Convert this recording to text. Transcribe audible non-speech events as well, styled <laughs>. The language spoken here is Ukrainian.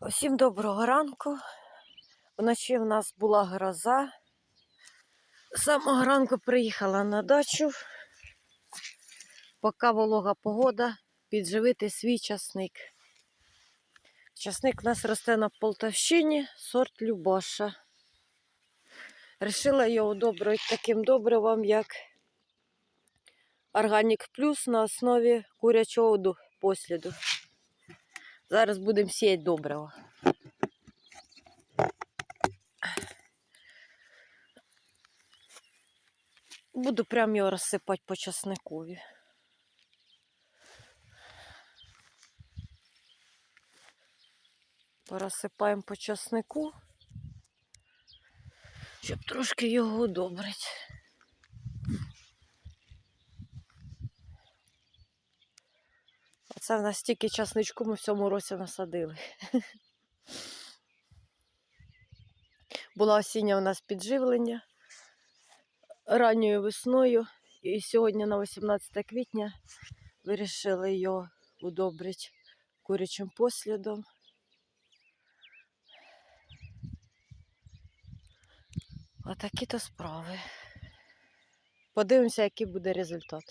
Усім доброго ранку. Вночі в нас була гроза. З самого ранку приїхала на дачу. Поки волога погода, підживити свій часник. Часник у нас росте на Полтавщині, сорт Любаша. Рішила його удобрити таким добривом, як Органік Плюс на основі курячого посліду. Зараз будемо сіяти добриво. Буду прям його розсипати по часникові. Порозсипаємо по часнику, щоб трошки його удобрити. Оце в нас стільки часничку ми в цьому році насадили. <laughs> Була осіння у нас підживлення ранньою весною. І сьогодні на 18 квітня вирішили його удобрити курячим послідом. Отакі то справи. Подивимося, який буде результат.